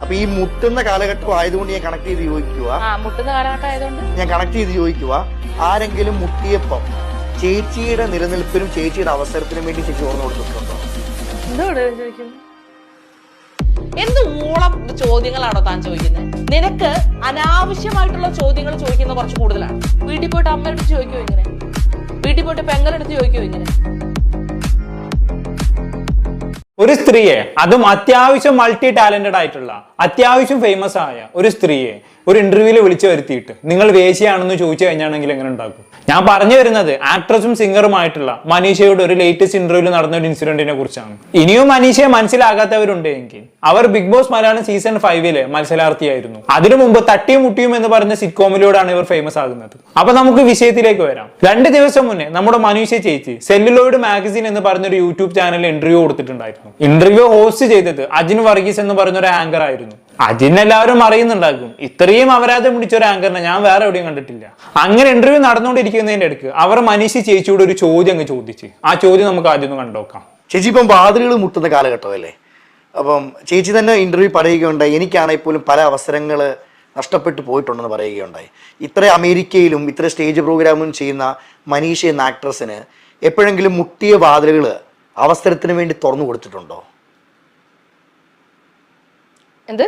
അപ്പൊ ഈ മുട്ടുന്ന കാലഘട്ടം ആയതുകൊണ്ട് ഞാൻ കണക്ട് ചെയ്ത് ചോദിക്കുക മുട്ടുന്ന കാലഘട്ടം ആയതുകൊണ്ട്? ഞാൻ കണക്ട് ചെയ്ത് ചോദിക്കുക ആരെങ്കിലും മുട്ടിയപ്പം ചേച്ചിയുടെ നിലനിൽപ്പിനും ചേച്ചിയുടെ അവസരത്തിനും വേണ്ടി ചേച്ചി ഓർമ്മ കൊടുത്തിട്ടുണ്ടോ? എന്ത് ഊളം ചോദ്യങ്ങളാണോ താൻ ചോദിക്കുന്നത് നിനക്ക് അനാവശ്യമായിട്ടുള്ള ചോദ്യങ്ങൾ ചോദിക്കുന്നത് കുറച്ച് കൂടുതലാണ്. വീട്ടിൽ പോയിട്ട് അമ്മയുടെ ചോദിക്കുമോ ഇങ്ങനെ? വീട്ടിൽ പോയിട്ട് പെങ്ങളെടുത്ത് ചോദിക്കുമോ ഇങ്ങനെ? ഒരു സ്ത്രീയെ അതും അത്യാവശ്യം മൾട്ടി ടാലന്റഡ് ആയിട്ടുള്ള അത്യാവശ്യം ഫേമസ് ആയ ഒരു സ്ത്രീയെ ഒരു ഇന്റർവ്യൂവിൽ വിളിച്ചു വരുത്തിയിട്ട്. നിങ്ങൾ വേശിയാണെന്ന് ചോദിച്ചു കഴിഞ്ഞാണെങ്കിൽ എങ്ങനെ ഉണ്ടാക്കും? ഞാൻ പറഞ്ഞു വരുന്നത് ആക്ട്രസും സിംഗറുമായിട്ടുള്ള മനീഷയുടെ ഒരു ലേറ്റസ്റ്റ് ഇന്റർവ്യൂവിൽ നടന്ന ഒരു ഇൻസിഡന്റിനെ കുറിച്ചാണ്. ഇനിയും മനീഷയെ മനസ്സിലാകാത്തവരുണ്ടെങ്കിൽ അവർ ബിഗ് ബോസ് മലയാളം സീസൺ ഫൈവിലെ മത്സരാർത്ഥിയായിരുന്നു. അതിനു മുമ്പ് തട്ടിയും മുട്ടിയും എന്ന് പറഞ്ഞ സിറ്റ്കോമിലൂടെയാണ് ഇവർ ഫേമസ് ആകുന്നത്. അപ്പൊ നമുക്ക് വിഷയത്തിലേക്ക് വരാം. രണ്ട് ദിവസം മുന്നേ നമ്മുടെ മനീഷ ചേച്ചി സെല്ലുലോയിഡ് മാഗസിൻ എന്ന് പറഞ്ഞൊരു യൂട്യൂബ് ചാനലിൽ ഇന്റർവ്യൂ കൊടുത്തിട്ടുണ്ടായിരുന്നു. ഇന്റർവ്യൂ ഹോസ്റ്റ് ചെയ്തത് അജിൻ വർഗീസ് എന്ന് പറഞ്ഞൊരു ആങ്കർ ആയിരുന്നു. അജിൻ എല്ലാവരും അറിയുന്നുണ്ടാകും. ഇത്രയും അപരാധം പിടിച്ച ഒരു ആങ്കറിനെ ഞാൻ വേറെ എവിടെയും കണ്ടിട്ടില്ല. അങ്ങനെ ഇന്റർവ്യൂ നടന്നുകൊണ്ടിരിക്കുന്നതിന്റെ അടുക്ക് അവർ മനീഷി ചേച്ചിയോട് ഒരു ചോദ്യം അങ്ങ് ചോദിച്ച്. ആ ചോദ്യം നമുക്ക് ആദ്യം ഒന്ന് കണ്ടോക്കാം ചേച്ചി ഇപ്പം വാതിലുകൾ മുട്ടുന്ന കാലഘട്ടമല്ലേ? അപ്പം ചേച്ചി തന്നെ ഇന്റർവ്യൂ പറയുകയുണ്ടായി. എനിക്കാണെങ്കിൽ പോലും പല അവസരങ്ങൾ നഷ്ടപ്പെട്ടു പോയിട്ടുണ്ടെന്ന് പറയുകയുണ്ടായി. ഇത്ര അമേരിക്കയിലും ഇത്ര സ്റ്റേജ് പ്രോഗ്രാമും ചെയ്യുന്ന മനീഷ എന്ന ആക്ട്രസിന് എപ്പോഴെങ്കിലും മുട്ടിയ വാതിലുകൾ അവസരത്തിന് വേണ്ടി തുറന്നു കൊടുത്തിട്ടുണ്ടോ? എന്ത്?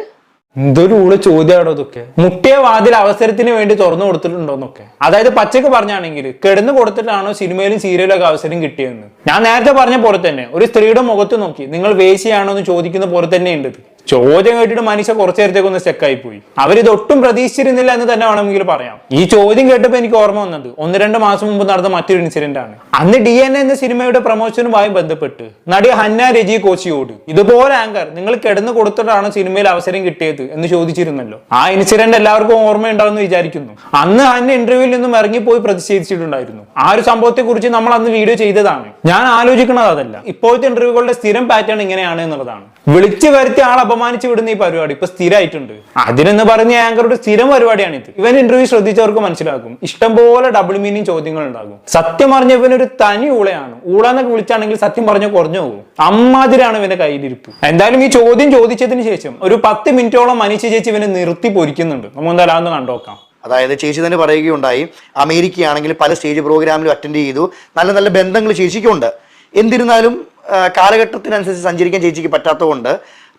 എന്തൊരു ഊള ചോദ്യമാണോ ഇതൊക്കെ? മുട്ടിയ വാതിൽ അവസരത്തിന് വേണ്ടി തുറന്നു കൊടുത്തിട്ടുണ്ടോന്നൊക്കെ അതായത് പച്ചക്ക് പറഞ്ഞാണെങ്കിൽ കിടന്നു കൊടുത്തിട്ടാണോ സിനിമയിലും സീരിയലും ഒക്കെ അവസരം കിട്ടിയെന്ന് ഞാൻ നേരത്തെ പറഞ്ഞ പോലെ തന്നെ ഒരു സ്ത്രീയുടെ മുഖത്ത് നോക്കി നിങ്ങൾ വേശിയാണോ? എന്ന് ചോദിക്കുന്ന പോലെ തന്നെ ഉണ്ട് ഇത്. ചോദ്യം കേട്ടിട്ട് മനുഷ്യ കുറച്ചു നേരത്തേക്ക് ഒന്ന് സ്റ്റെക്കായി പോയി അവരിത് ഒട്ടും പ്രതീക്ഷിച്ചിരുന്നില്ല എന്ന് തന്നെ വേണമെങ്കിൽ പറയാം. ഈ ചോദ്യം കേട്ടപ്പോൾ എനിക്ക് ഓർമ്മ വന്നത് ഒന്ന് രണ്ട് മാസം മുമ്പ് നടന്ന മറ്റൊരു ഇൻസിഡന്റ് ആണ്. അന്ന് ഡി എൻ എന്ന സിനിമയുടെ പ്രൊമോഷനുമായി ബന്ധപ്പെട്ട് നടി ഹന്ന രജി കോച്ചിയോട് ഇതുപോലെ ആങ്കർ നിങ്ങൾ കിടന്നു കൊടുത്തിട്ടാണ് സിനിമയിൽ അവസരം കിട്ടിയത് എന്ന് ചോദിച്ചിരുന്നല്ലോ. ആ ഇൻസിഡന്റ് എല്ലാവർക്കും ഓർമ്മയുണ്ടാവുമെന്ന് വിചാരിക്കുന്നു. അന്ന് ഹന്ന ഇന്റർവ്യൂവിൽ നിന്നും ഇറങ്ങിപ്പോയി പ്രതിഷേധിച്ചിട്ടുണ്ടായിരുന്നു. ആ ഒരു സംഭവത്തെ കുറിച്ച് നമ്മൾ അന്ന് വീഡിയോ ചെയ്തതാണ്. ഞാൻ ആലോചിക്കുന്നത് അതല്ല. ഇപ്പോഴത്തെ ഇന്റർവ്യൂകളുടെ സ്ഥിരം പാറ്റേൺ ഇങ്ങനെയാണ് എന്നുള്ളതാണ്. വിളിച്ചു വരുത്തിയ ആൾ അപമാനിച്ചു വിടുന്ന ഈ പരിപാടി ഇപ്പൊ സ്ഥിരമായിട്ടുണ്ട് അതിനെന്ന് പറഞ്ഞ ആങ്കറുടെ സ്ഥിരം പരിപാടിയാണ് ഇത് ഇവൻ ഇന്റർവ്യൂ ശ്രദ്ധിച്ചവർക്ക് മനസ്സിലാക്കും ഇഷ്ടംപോലെ ഡബിൾ മീനിങ് ചോദ്യങ്ങൾ ഉണ്ടാകും സത്യം പറഞ്ഞ ഇവനൊരു തനി ഊളയാണ്. ഊള എന്നൊക്കെ വിളിച്ചാണെങ്കിൽ സത്യം പറഞ്ഞ കുറഞ്ഞു പോകും. അമ്മാതിരാണ് ഇവന്റെ കയ്യിലിരിപ്പ്. എന്തായാലും ഈ ചോദ്യം ചോദിച്ചതിന് ശേഷം ഒരു പത്ത് മിനിറ്റോളം മനുഷ്യ ചേച്ചി ഇവനെ നിർത്തി പൊരിക്കുന്നുണ്ട്. നമുക്ക് എന്തായാലും അതൊന്ന് കണ്ടോക്കാം അതായത് ചേച്ചി തന്നെ പറയുകയുണ്ടായി അമേരിക്കയാണെങ്കിൽ പല സ്റ്റേജ് പ്രോഗ്രാമിലും അറ്റൻഡ് ചെയ്തു. നല്ല നല്ല ബന്ധങ്ങൾ ചേച്ചിക്കുണ്ട്. എന്നിരുന്നാലും കാലഘട്ടത്തിനനുസരിച്ച് സഞ്ചരിക്കാൻ ചേച്ചിക്ക് പറ്റാത്തതുകൊണ്ട്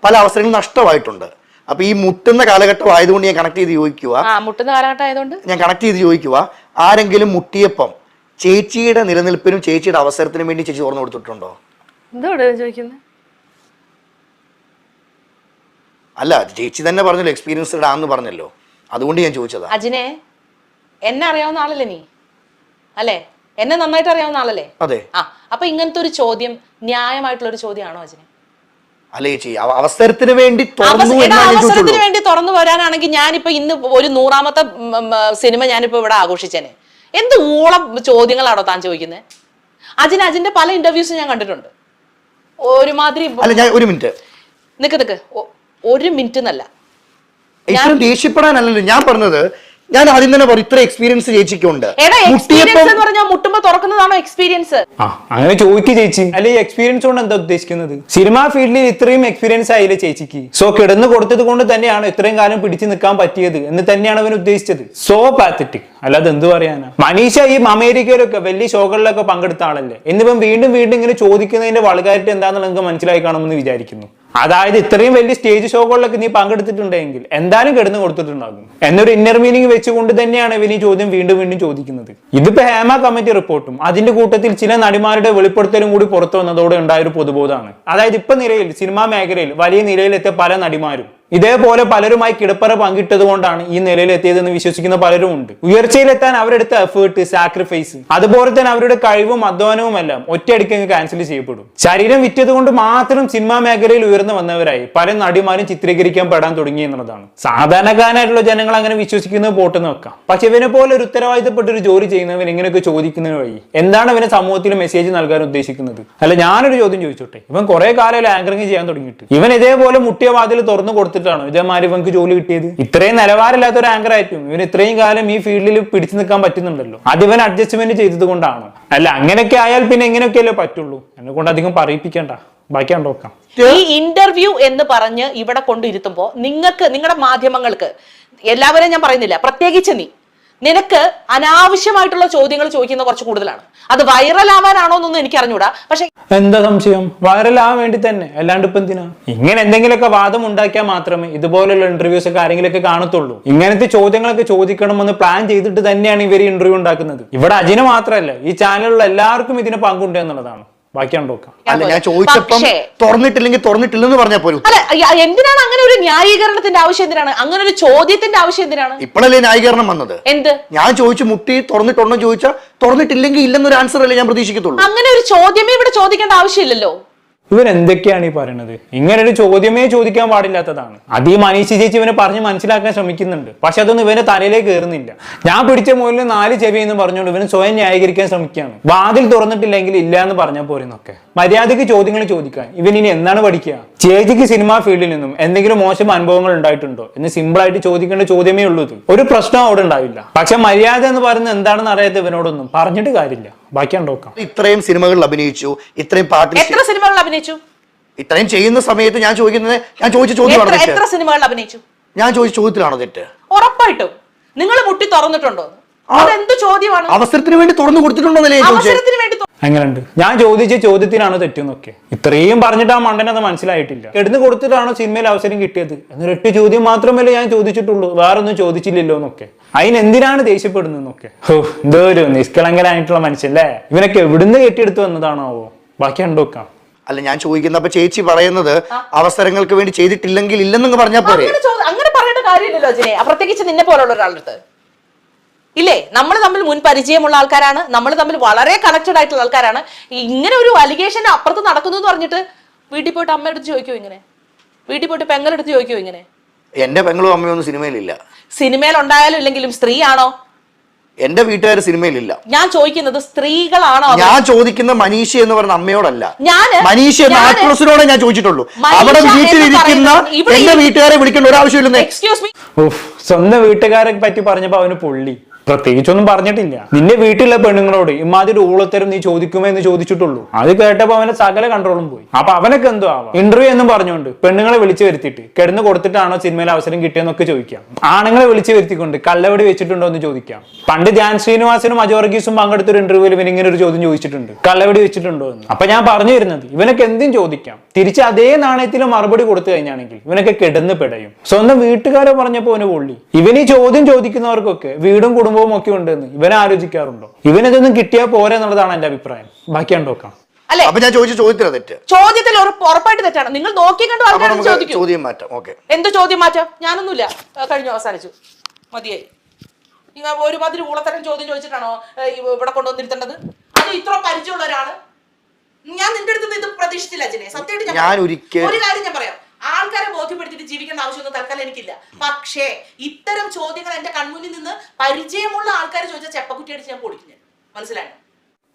പല അവസരങ്ങളും നഷ്ടമായിട്ടുണ്ട്. അപ്പൊ ഈ മുട്ടുന്ന കാലഘട്ടം ആയതുകൊണ്ട് ഞാൻ കണക്ട് ചെയ്ത് ചോദിക്കുക. മുട്ടുന്ന കാലഘട്ടം ആയതുകൊണ്ട്? ഞാൻ കണക്ട് ചെയ്ത് ചോദിക്കുക. ആരെങ്കിലും മുട്ടിയപ്പം ചേച്ചിയുടെ നിലനിൽപ്പിനും ചേച്ചിയുടെ അവസരത്തിനും വേണ്ടി ചേച്ചി തുറന്നു കൊടുത്തിട്ടുണ്ടോ? എന്തോട് ചോദിക്കുന്നത് അല്ല ചേച്ചി തന്നെ പറഞ്ഞല്ലോ എക്സ്പീരിയൻസ് ഇടാന്ന് പറഞ്ഞല്ലോ. അതുകൊണ്ട് ഞാൻ ചോദിച്ചതാ. അജിനെ എന്നെ അറിയാവുന്ന ആളല്ലേ നീ? അല്ലേ? എന്നെ നന്നായിട്ട് അറിയാവുന്ന ആളല്ലേ? അതെ. ആ അപ്പൊ ഇങ്ങനത്തെ ഒരു ചോദ്യം ന്യായമായിട്ടുള്ള ഒരു ചോദ്യമാണോ അജിനെ? അല്ല അവസരത്തിന് വേണ്ടി അവസരത്തിന് വേണ്ടി തുറന്നു വരാനാണെങ്കിൽ ഞാനിപ്പോ ഇന്ന് ഒരു നൂറാമത്തെ സിനിമ ഞാനിപ്പോ ഇവിടെ ആഘോഷിച്ചേനെ. എന്ത് ഊളം ചോദ്യങ്ങളാണോ താൻ ചോദിക്കുന്നത് അജിന് അജിന്റെ പല ഇന്റർവ്യൂസും ഞാൻ കണ്ടിട്ടുണ്ട്. ഒരുമാതിരി ഒരു മിനിറ്റ്. നിക്ക് നിക്ക്. ഒരു മിനിറ്റ് എന്നല്ല. ഇത്രയും ദേഷ്യപ്പെടാനല്ലല്ലോ. ഞാൻ പറഞ്ഞത് ഞാൻ ആദ്യം തന്നെ പറയും ഇത്ര എക്സ്പീരിയൻസ് ചേച്ചിക്കുണ്ട് മുട്ടുമ്പോ തുറക്കുന്നതാണോ എക്സ്പീരിയൻസ് ആ അങ്ങനെ ചോദിക്കുക ചേച്ചി. അല്ലെ ഈ എക്സ്പീരിയൻസ് കൊണ്ട് എന്താ ഉദ്ദേശിക്കുന്നത്? സിനിമാ ഫീൽഡിൽ ഇത്രയും എക്സ്പീരിയൻസ് ആയില്ലേ ചേച്ചിക്ക്? സോ കിടന്നു കൊടുത്തത് കൊണ്ട് തന്നെയാണ് ഇത്രയും കാലം പിടിച്ചു നിൽക്കാൻ പറ്റിയത് എന്ന് തന്നെയാണ് അവൻ ഉദ്ദേശിച്ചത്. സോ പാത്തറ്റിക് അല്ലാതെ എന്ത് പറയാനാ? മനീഷ ഈ അമേരിക്കയിലൊക്കെ വലിയ ഷോകളിലൊക്കെ പങ്കെടുത്ത ആളല്ലേ? എന്നിപ്പം വീണ്ടും വീണ്ടും ഇങ്ങനെ ചോദിക്കുന്നതിന്റെ വളകാരിട്ട് എന്താണെന്ന് നിങ്ങൾക്ക് മനസ്സിലായി കാണുമെന്ന് വിചാരിക്കുന്നു. അതായത് ഇത്രയും വലിയ സ്റ്റേജ് ഷോകളിലൊക്കെ നീ പങ്കെടുത്തിട്ടുണ്ടെങ്കിൽ എന്തായാലും കിടന്നു കൊടുത്തിട്ടുണ്ടാകും. എന്നൊരു ഇന്നർ മീനിങ് വെച്ചുകൊണ്ട് തന്നെയാണ് ഇവൻ ഈ ചോദ്യം വീണ്ടും വീണ്ടും ചോദിക്കുന്നത്. ഇതിപ്പോ ഹേമ കമ്മിറ്റി റിപ്പോർട്ടും അതിന്റെ കൂട്ടത്തിൽ ചില നടിമാരുടെ വെളിപ്പെടുത്തലും കൂടി പുറത്തു വന്നതോടെ ഉണ്ടായ ഒരു പൊതുബോധമാണ്. അതായത് ഇപ്പൊ നിലയിൽ സിനിമാ മേഖലയിൽ വലിയ നിലയിലെത്തിയ പല നടിമാരും ഇതേപോലെ പലരുമായി കിടപ്പറ പങ്കിട്ടത് കൊണ്ടാണ് ഈ നിലയിൽ എത്തിയതെന്ന് വിശ്വസിക്കുന്ന പലരും ഉണ്ട് ഉയർച്ചയിലെത്താൻ അവരെടുത്ത എഫേർട്ട് സാക്രിഫൈസ് അതുപോലെ തന്നെ അവരുടെ കഴിവും അധ്വാനവും എല്ലാം ഒറ്റയടിക്ക് ക്യാൻസൽ ചെയ്യപ്പെടും. ശരീരം വിറ്റത് കൊണ്ട് മാത്രം സിനിമാ മേഖലയിൽ ഉയർന്നു വന്നവരായി പല നടിമാരും ചിത്രീകരിക്കാൻ പെടാൻ തുടങ്ങി എന്നുള്ളതാണ്. സാധാരണക്കാരനായിട്ടുള്ള ജനങ്ങൾ അങ്ങനെ വിശ്വസിക്കുന്നത് പോട്ടെന്ന് വെക്കാം. പക്ഷെ ഇവനെ പോലെ ഒരു ഉത്തരവാദിത്തപ്പെട്ട ഒരു ജോലി ചെയ്യുന്നവൻ ഇങ്ങനെയൊക്കെ ചോദിക്കുന്നതിന് വഴി എന്താണ് ഇവനെ സമൂഹത്തിൽ മെസ്സേജ് നൽകാൻ ഉദ്ദേശിക്കുന്നത്? അല്ല ഞാനൊരു ചോദ്യം ചോദിച്ചോട്ടെ. ഇവൻ കുറെ കാലം ആങ്കറിങ് ചെയ്യാൻ തുടങ്ങിയിട്ട്. ഇവൻ ഇതേപോലെ മുട്ടിയ വാതിൽ തുറന്നു കൊടുത്തിട്ട് കൊടുത്തിട്ടാണോ ഇതേമാതിരി ഇവർക്ക് ജോലി കിട്ടിയത്? ഇത്രയും നിലവാരമില്ലാത്ത ഒരു ആങ്കർ ആയിരിക്കും. ഇവന് ഇത്രയും കാലം ഈ ഫീൽഡിൽ പിടിച്ചു നിൽക്കാൻ പറ്റുന്നുണ്ടല്ലോ. അത് ഇവൻ അഡ്ജസ്റ്റ്മെന്റ് ചെയ്തത് കൊണ്ടാണോ. അല്ല അങ്ങനെയൊക്കെ ആയാൽ പിന്നെ എങ്ങനെയൊക്കെയല്ലേ പറ്റുള്ളൂ. എന്നെ കൊണ്ട് അധികം പറയിപ്പിക്കണ്ട. ബാക്കി ഈ ഇന്റർവ്യൂ എന്ന് പറഞ്ഞ് ഇവിടെ കൊണ്ടിരുത്തുമ്പോ നിങ്ങൾക്ക് നിങ്ങളുടെ മാധ്യമങ്ങൾക്ക് എല്ലാവരെയും ഞാൻ പറയുന്നില്ല പ്രത്യേകിച്ച് നീ നിനക്ക് അനാവശ്യമായിട്ടുള്ള ചോദ്യങ്ങൾ ചോദിക്കുന്ന കുറച്ച് കൂടുതലാണ്. അത് വൈറൽ ആവാനാണോ എന്നൊന്നും എനിക്ക് അറിഞ്ഞൂടാ പക്ഷെ എന്താ സംശയം? വൈറലാവാൻ വേണ്ടി തന്നെ. അല്ലാണ്ട് ഇപ്പൊ എന്തിനാ? ഇങ്ങനെ എന്തെങ്കിലുമൊക്കെ വാദം ഉണ്ടാക്കിയാൽ മാത്രമേ ഇതുപോലുള്ള ഇന്റർവ്യൂസ് ഒക്കെ ആരെങ്കിലൊക്കെ കാണത്തുള്ളൂ. ഇങ്ങനത്തെ ചോദ്യങ്ങളൊക്കെ ചോദിക്കണമെന്ന് പ്ലാൻ ചെയ്തിട്ട് തന്നെയാണ് ഇവർ ഇന്റർവ്യൂ ഉണ്ടാക്കുന്നത്. ഇവിടെ അജിന് മാത്രമല്ല ഈ ചാനലിലുള്ള എല്ലാവർക്കും ഇതിന് പങ്കുണ്ട് എന്നുള്ളതാണ്. ബാക്കി നോക്കാം. അല്ല ഞാൻ ചോദിച്ചപ്പം പക്ഷേ തുറന്നിട്ടില്ലെങ്കിൽ തുറന്നിട്ടില്ലെന്ന് പറഞ്ഞാൽ പോലും അല്ല എന്തിനാണ് അങ്ങനെ ഒരു ന്യായീകരണത്തിന്റെ ആവശ്യം എന്തിനാണ്? അങ്ങനെ ഒരു ചോദ്യത്തിന്റെ ആവശ്യം എന്തിനാണ്? ഇപ്പോഴല്ലേ ന്യായീകരണം വന്നത്? എന്ത്? ഞാൻ ചോദിച്ചു മുട്ടി തുറന്നിട്ടുണ്ടോ ചോദിച്ചാൽ തുറന്നിട്ടില്ലെങ്കിൽ ഇല്ലെന്നൊരു ആൻസർ അല്ലേ ഞാൻ പ്രതീക്ഷിക്കത്തുള്ളൂ. അങ്ങനെ ഒരു ചോദ്യമേ ഇവിടെ ചോദിക്കേണ്ട ആവശ്യമില്ലല്ലോ. ഇവൻ എന്തൊക്കെയാണ് ഈ പറയുന്നത് ഇങ്ങനെ ഒരു ചോദ്യമേ ചോദിക്കാൻ പാടില്ലാത്തതാണ്. അത് ഈ മനീഷ് ചേച്ചി ഇവനെ പറഞ്ഞ് മനസ്സിലാക്കാൻ ശ്രമിക്കുന്നുണ്ട്. പക്ഷെ അതൊന്നും ഇവന്റെ തലയിലേക്ക് കയറുന്നില്ല. ഞാൻ പിടിച്ച മുകളിൽ നാല് ചെവി എന്ന് പറഞ്ഞുകൊണ്ട് ഇവന് സ്വയം ന്യായീകരിക്കാൻ ശ്രമിക്കുകയാണ്. വാതിൽ തുറന്നിട്ടില്ലെങ്കിൽ ഇല്ല എന്ന് പറഞ്ഞാൽ പോരെന്നൊക്കെ. മര്യാദയ്ക്ക് ചോദ്യങ്ങൾ ചോദിക്കാൻ. ഇവൻ ഇനി എന്താണ് പഠിക്കുക? ചേച്ചിക്ക് സിനിമാ ഫീൽഡിൽ നിന്നും എന്തെങ്കിലും മോശം അനുഭവങ്ങൾ ഉണ്ടായിട്ടുണ്ടോ? എന്ന് സിമ്പിൾ ആയിട്ട് ചോദിക്കേണ്ട ചോദ്യമേ ഉള്ളൂ ഒരു പ്രശ്നം അവിടെ ഉണ്ടാവില്ല. പക്ഷെ മര്യാദ എന്ന് പറയുന്നത് എന്താണെന്ന് അറിയാത്ത ഇവനോടൊന്നും പറഞ്ഞിട്ട് കാര്യമില്ല. ബാക്കി നോക്കാം ഇത്രയും സിനിമകളിൽ അഭിനയിച്ചു ഇത്രയും പാട്ടിൽ എത്ര സിനിമകളിൽ അഭിനയിച്ചു? ഇത്രയും ചെയ്യുന്ന സമയത്ത് ഞാൻ ചോദിക്കുന്നത് ഞാൻ ചോദിച്ച ചോദ്യമാണ് എത്ര സിനിമകൾ അഭിനയിച്ചു? ഞാൻ ചോദിച്ച ചോദ്യത്തിലാണോ തെറ്റ്? ഉറപ്പായിട്ടും. നിങ്ങൾ മുട്ടി തുറന്നിട്ടുണ്ടോ? അതെന്ത് ചോദ്യമാണ്? അവസരത്തിന് വേണ്ടി തുറന്നു കൊടുത്തിട്ടുണ്ടോന്നല്ലേ അവസരത്തിന് വേണ്ടി അങ്ങനെയുണ്ട് ഞാൻ ചോദിച്ച ചോദ്യത്തിനാണ് തെറ്റെന്നൊക്കെ ഇത്രയും പറഞ്ഞിട്ട് ആ മണ്ടൻ അത് മനസ്സിലായിട്ടില്ല. എടുന്ന് കൊടുത്തിട്ടാണോ സിനിമയിൽ അവസരം കിട്ടിയത്? എന്നൊരൊറ്റ ചോദ്യം മാത്രമല്ലേ ഞാൻ ചോദിച്ചിട്ടുള്ളൂ. വേറൊന്നും ചോദിച്ചില്ലല്ലോ എന്നൊക്കെ. അതിനെന്തിനാണ് ദേഷ്യപ്പെടുന്നതെന്നൊക്കെ ഓ എന്തോ ഒരു നിഷ്കളങ്കനായിട്ടുള്ള മനുഷ്യല്ലേ? ഇവനൊക്കെ എവിടുന്ന് കെട്ടിയെടുത്ത് വന്നതാണോ ബാക്കി കണ്ടോക്കാം അല്ല ഞാൻ ചോദിക്കുന്ന അപ്പൊ ചേച്ചി പറയുന്നത് അവസരങ്ങൾക്ക് വേണ്ടി ചെയ്തിട്ടില്ലെങ്കിൽ ഇല്ലെന്നങ്ങ് പറഞ്ഞാൽ പോരെ. അങ്ങനെ പറയേണ്ട കാര്യമില്ലല്ലോ അജിനെ. പ്രത്യേകിച്ച് നിന്നെ പോലുള്ള ഒരാളുടെ അടുത്ത്. ഇല്ലേ? നമ്മൾ തമ്മിൽ മുൻ പരിചയമുള്ള ആൾക്കാരാണ്. നമ്മൾ തമ്മിൽ വളരെ കണക്റ്റഡ് ആയിട്ടുള്ള ആൾക്കാരാണ്. ഇങ്ങനെ ഒരു അലിഗേഷൻ അപ്പുറത്ത് നടക്കുന്നു എന്ന് പറഞ്ഞിട്ട് വീട്ടിൽ പോയിട്ട് അമ്മയുടെ അടുത്ത് ചോദിക്കോ ഇങ്ങനെ? വീട്ടിൽ പോയിട്ട് പെങ്ങളെടുത്ത് ചോദിക്കോ ഇങ്ങനെ? എന്റെ പെങ്ങളും അമ്മയും ഒന്നും സിനിമയിലില്ല. സിനിമയിൽ ഉണ്ടായാലും ഇല്ലെങ്കിലും സ്ത്രീയാണോ? എന്റെ വീട്ടുകാർ സിനിമയിലില്ല. ഞാൻ ചോദിക്കുന്നത് സ്ത്രീകളാണോ ഞാൻ ചോദിക്കുന്ന മനീഷ എന്ന് പറയുന്ന അമ്മയോടല്ല. ഞാൻ മനീഷ എന്ന ആക്ട്രസിനോടെ ഞാൻ ചോദിച്ചിട്ടുള്ളൂ. അവിടെ വീട്ടിലിരിക്കുന്ന എന്റെ വീട്ടുകാരെ വിളിക്കേണ്ട ഒരാവശ്യമില്ലെന്നേ എക്സ്ക്യൂസ് മീ ഉഫ് സ്വന്തം വീട്ടുകാരെ പറ്റി പറഞ്ഞപ്പോ അവന് പൊള്ളി. പ്രത്യേകിച്ചൊന്നും പറഞ്ഞിട്ടില്ല. നിന്റെ വീട്ടിലെ പെണ്ണുങ്ങളോട് ഇമാതിരി ഊളത്തരം നീ ചോദിക്കുമോ എന്ന് ചോദിച്ചിട്ടുള്ളൂ. അത് കേട്ടപ്പോ അവന്റെ സകല കൺട്രോളും പോയി. അപ്പൊ അവനൊക്കെ എന്തോ ആവാം? ഇന്റർവ്യൂ എന്നും പറഞ്ഞുകൊണ്ട് പെണ്ണുങ്ങളെ വിളിച്ചു വരുത്തിയിട്ട് കിടന്നു കൊടുത്തിട്ടാണോ സിനിമയിൽ അവസരം കിട്ടിയെന്നൊക്കെ ചോദിക്കാം. ആണുങ്ങളെ വിളിച്ചു വരുത്തിക്കൊണ്ട് കള്ളവടി വെച്ചിട്ടുണ്ടോ എന്ന് ചോദിക്കാം. പണ്ട് ധ്യാൻ ശ്രീനിവാസനും അജു വർഗീസും പങ്കെടുത്ത ഒരു ഇന്റർവ്യൂവിൽ ഇവൻ ഇങ്ങനെ ഒരു ചോദ്യം ചോദിച്ചിട്ടുണ്ട്. കള്ളവടി വെച്ചിട്ടുണ്ടോ എന്ന്. അപ്പൊ ഞാൻ പറഞ്ഞു വരുന്നത് ഇവനൊക്കെ എന്തും ചോദിക്കാം. തിരിച്ച് അതേ നാണയത്തിൽ മറുപടി കൊടുത്തു കഴിഞ്ഞാണെങ്കിൽ ഇവനൊക്കെ കിടന്ന് പിടയും. സ്വന്തം വീട്ടുകാരെ പറഞ്ഞപ്പോ അവന് പൊള്ളി. ഇവൻ ഈ ചോദ്യം ചോദിക്കുന്നവർക്കൊക്കെ വീടും കുടുംബവും ഒക്കെ ഉണ്ടെന്ന് ഇവനെ ആലോചിക്കാറുണ്ടോ? ഇവനതൊന്നും കിട്ടിയാൽ പോരെ എന്നുള്ളതാണ് എന്റെ അഭിപ്രായം. ബാക്കി കണ്ടോക്കാം അല്ലെ? അപ്പൊ ഞാൻ ചോദിച്ച ചോദ്യത്തില തെറ്റ്? ചോദ്യത്തിൽ ഉറപ്പ് ഉറപ്പായിട്ട് തെറ്റാണ്. നിങ്ങൾ നോക്കി കണ്ടു അപ്പൊ ആൾക്കാർ ചോദിക്കും. ചോദ്യം മാറ്റാം. ഓക്കെ. എന്ത് ചോദ്യം മാറ്റാം? ഞാനൊന്നുമില്ല. ആ, കഴിഞ്ഞു അവസാനിച്ചു. മതിയായി. നിങ്ങൾ ഒരുമാതിരി ഊളത്തരം ചോദ്യം ചോദിച്ചിട്ടാണോ ഏ, ഇവ- ഇവിടെ കൊണ്ടുവന്നിരുത്തേണ്ടത്? അത് ഇത്ര പരിചയമുള്ള ഒരാൾ ഞാൻ നിന്റെ അടുത്ത് ഇത് പ്രതീക്ഷിച്ചില്ല അജിനെ. സത്യമായിട്ട് ഞാൻ ഞാൻ പറയാം. ഒരിക്കൽ- ഒരു കാര്യം ഞാൻ പറയാം. ആൾക്കാരെ ബോധ്യപ്പെടുത്തിയിട്ട് ജീവിക്കേണ്ട ആവശ്യമൊന്നും തൽക്കാലം എനിക്കില്ല. പക്ഷേ ഇത്തരം ചോദ്യങ്ങൾ എന്റെ കൺമുന്നിൽ നിന്ന് പരിചയമുള്ള ആൾക്കാർ ചോദിച്ചാൽ ചെപ്പക്കുറ്റി അടിച്ച് ഞാൻ പൊടിക്കും ഞാൻ. മനസ്സിലായോ?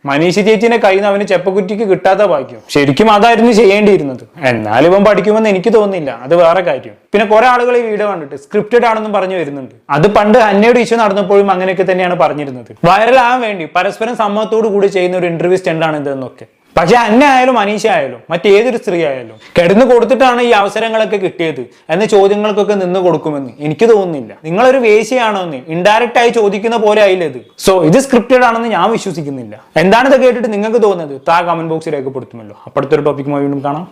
മനീഷ് ചേച്ചിനെ കയ്യിൽ നിന്ന് അവന് ചെപ്പക്കുറ്റിക്ക് കിട്ടാത്ത ഭാഗ്യം. ശരിക്കും അതായിരുന്നു ചെയ്യേണ്ടിയിരുന്നത്. എന്നാൽ ഇവൻ പഠിക്കുമെന്ന് എനിക്ക് തോന്നുന്നില്ല. അത് വേറെ കാര്യം. പിന്നെ കുറെ ആളുകൾ ഈ വീഡിയോ കണ്ടിട്ട് സ്ക്രിപ്റ്റഡ് ആണെന്നും പറഞ്ഞു വരുന്നുണ്ട്. അത് പണ്ട് അന്നയുടെ ഇഷ്യൂ നടന്നപ്പോഴും അങ്ങനെയൊക്കെ തന്നെയാണ് പറഞ്ഞിരുന്നത്. വൈറലാകാൻ വേണ്ടി പരസ്പരം സമ്മതത്തോടു കൂടി ചെയ്യുന്ന ഒരു ഇന്റർവ്യൂ സ്റ്റെൻഡാണ് ഇതെന്നൊക്കെ പക്ഷെ അന്നെ ആയാലും അനീഷ ആയാലും മറ്റേതൊരു സ്ത്രീ ആയാലും കിടന്നു കൊടുത്തിട്ടാണ് ഈ അവസരങ്ങളൊക്കെ കിട്ടിയത് എന്ന ചോദ്യങ്ങൾക്കൊക്കെ നിന്ന് കൊടുക്കുമെന്ന് എനിക്ക് തോന്നുന്നില്ല. നിങ്ങളൊരു വേശിയാണോ എന്ന് ഇൻഡയറക്റ്റ് ആയി ചോദിക്കുന്ന പോലെ ആയില്ല ഇത്? സോ ഇത് സ്ക്രിപ്റ്റഡ് ആണെന്ന് ഞാൻ വിശ്വസിക്കുന്നില്ല. എന്താണ് കേട്ടിട്ട് നിങ്ങൾക്ക് തോന്നുന്നത്? താ കമന്റ് ബോക്സിൽ രേഖപ്പെടുത്തുമല്ലോ. അപ്പോഴത്തെ ഒരു ടോപ്പിക്കുമായി വീണ്ടും കാണാം.